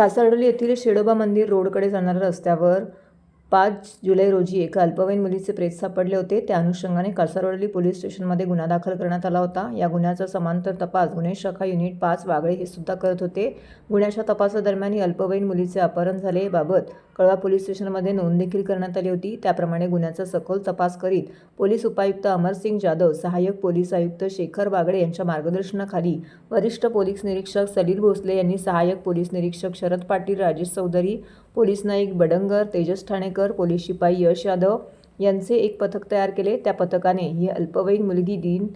कासारडोली येथील शेडोबा मंदिर रोडकडे जाणाऱ्या रस्त्यावर पाच जुलै रोजी एका अल्पवयीन मुलीचे प्रेत सापडले होते. त्या अनुषंगाने कासारवडली पोलीस स्टेशनमध्ये गुन्हा दाखल करण्यात आला होता. या गुन्ह्याचा समांतर तपास गुन्हे शाखा युनिट पाच वागळे हे सुद्धा करत होते. गुन्ह्याच्या तपासादरम्यान ही अल्पवयीन मुलीचे अपहरण झाले. बाबत कळवा पोलीस स्टेशनमध्ये नोंद देखील करण्यात आली होती. त्याप्रमाणे गुन्ह्याचा सखोल तपास करीत पोलीस उपायुक्त अमरसिंग जाधव सहाय्यक पोलीस आयुक्त शेखर बागडे यांच्या मार्गदर्शनाखाली वरिष्ठ पोलीस निरीक्षक सलील भोसले यांनी सहाय्यक पोलीस निरीक्षक शरद पाटील राजेश चौधरी पोलीस नाईक बडंगर तेजस ठाणेकर पोलीस शिपाई यश यादव यांचे एक पथक तयार केले. त्या पथकाने ही अल्पवयीन मुलगी दिन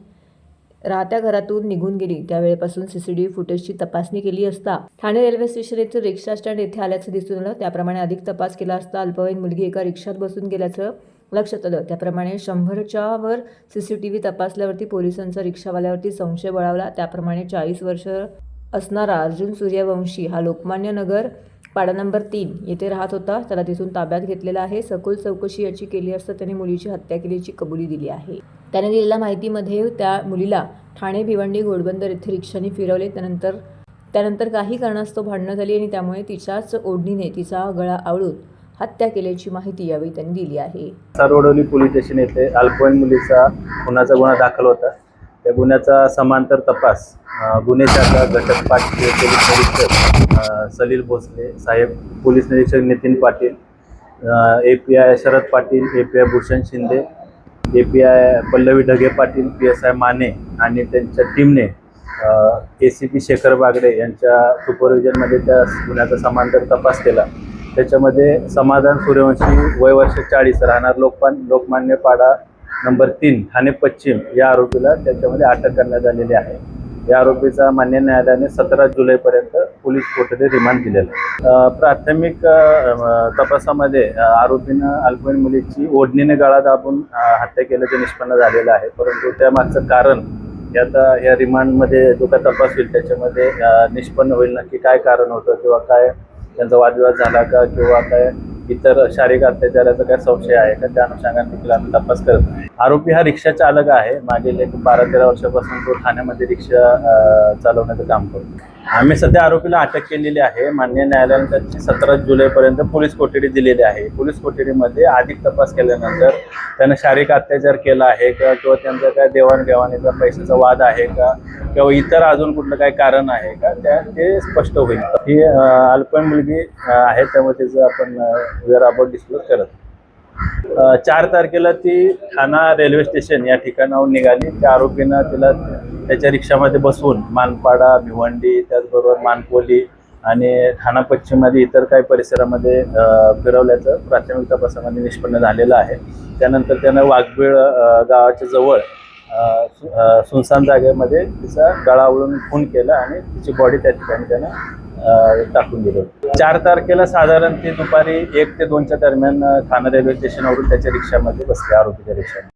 राहत्या घरातून निघून गेली. त्यावेळेपासून सीसीटीव्ही फुटेजची तपासणी केली असता ठाणे रेल्वे स्टेशन येथील रिक्षा स्टँड येथे आल्याचं दिसून आलं. त्याप्रमाणे अधिक तपास केला असता अल्पवयीन मुलगी एका रिक्षात बसून गेल्याचं लक्षात आलं. त्याप्रमाणे शंभरच्या वर सीसीटीव्ही तपासल्यावरती पोलिसांचा रिक्षावाल्यावरती संशय बळावला त्याप्रमाणे चाळीस वर्ष असणारा अर्जुन सूर्यवंशी हा लोकमान्य नगर पाडा नंबर तीन येथे राहत होता. त्याला तिथून ताब्यात घेतलेला आहे. सखोल चौकशी याची केली असता त्याने मुलीची हत्या केल्याची कबुली दिली आहे. त्याने दिलेल्या माहितीमध्ये त्या मुलीला ठाणे भिवंडी घोडबंदर येथे रिक्षाने फिरवले. त्यानंतर त्यानंतर काही कारणास्तव भांडणं झाली आणि त्यामुळे तिच्याच ओढणीने तिचा गळा आवळून हत्या केल्याची माहिती यावेळी त्यांनी दिली आहे. सारोडोली पोलीस स्टेशन येथे अल्पवयीन मुलीचा खुनाचा गुन्हा दाखल होता. त्या गुन्ह्याचा समांतर तपास गुन्हे शाखा घटक पाटील पोलीस निरीक्षक सलील भोसले साहेब पोलीस निरीक्षक Nitin Patil A P I Sharad Patil A P I Bhushan Shinde A P I Pallavi Dhage Patil P S I Mane आणि त्यांच्या टीमने A C P Shekhar Bagde यांच्या सुपरविजनमध्ये त्या गुन्ह्याचा समांतर तपास केला. त्याच्यामध्ये समाधान सूर्यवंशी वय वर्ष चाळीस राहणार लोकपान लोकमान्य पाडा नंबर तीन ठाणे पश्चिम या आरोपीला त्याच्यामध्ये अटक करण्यात आलेली आहे. या आरोपीचा मान्य न्यायालयाने सतरा जुलैपर्यंत पोलीस कोठडी रिमांड दिलेला प्राथमिक तपासामध्ये आरोपीनं अल्पवयीन मुलीची ओढणीने गळा दाबून हत्या केल्याचे निष्पन्न झालेलं आहे परंतु त्यामागचं कारण हे आता या रिमांडमध्ये जो काय तपास होईल त्याच्यामध्ये निष्पन्न होईल नक्की काय कारण होतं किंवा काय त्यांचा वादविवाद झाला का किंवा काय इतर शारीरिक अत्याचाराचा काय संशय आहे का त्या अनुषंगाने देखील आम्ही तपास करत आहे आरोपी हा रिक्षा चालक आहे. मागील एक बारा तेरा वर्षापासून तो ठाण्यामध्ये रिक्षा चालवण्याचं काम करतो. आम्ही सध्या आरोपीला अटक केलेली आहे. मान्य न्यायालयाने त्याची सतरा जुलैपर्यंत पोलीस कोठडी दिलेली आहे. पोलीस कोठडीमध्ये अधिक तपास केल्यानंतर त्यानं शारीरिक अत्याचार केला आहे का किंवा त्यांचा काय देवाणघेवाणीचा पैशाचा वाद आहे का किंवा इतर अजून कुठलं काय कारण आहे का त्या ते स्पष्ट होईल. ही अल्पन मुलगी आहे. त्यामुळे तिचं आपण वेअर अबाउट डिस्क्लोज करत चार तारखेला ती ठाणा रेल्वे स्टेशन या ठिकाणाहून निघाली. त्या आरोपीनं तिला त्याच्या रिक्षामध्ये बसवून मानपाडा भिवंडी त्याचबरोबर मानकोली आणि ठाणा पश्चिममध्ये इतर काही परिसरामध्ये फिरवल्याचं प्राथमिक तपासामध्ये निष्पन्न झालेलं आहे. त्यानंतर त्यानं वाघबीळ गावाच्या जवळ सुनसान जागेमध्ये तिचा गळावळून खून केला आणि तिची बॉडी त्या ठिकाणी त्यानं टाकून दिली होती. चार तारखेला साधारण ते दुपारी एक ते दोनच्या दरम्यान ठाणे रेल्वे स्टेशनवरून त्याच्या रिक्षामध्ये बसले आरोपीच्या रिक्षामध्ये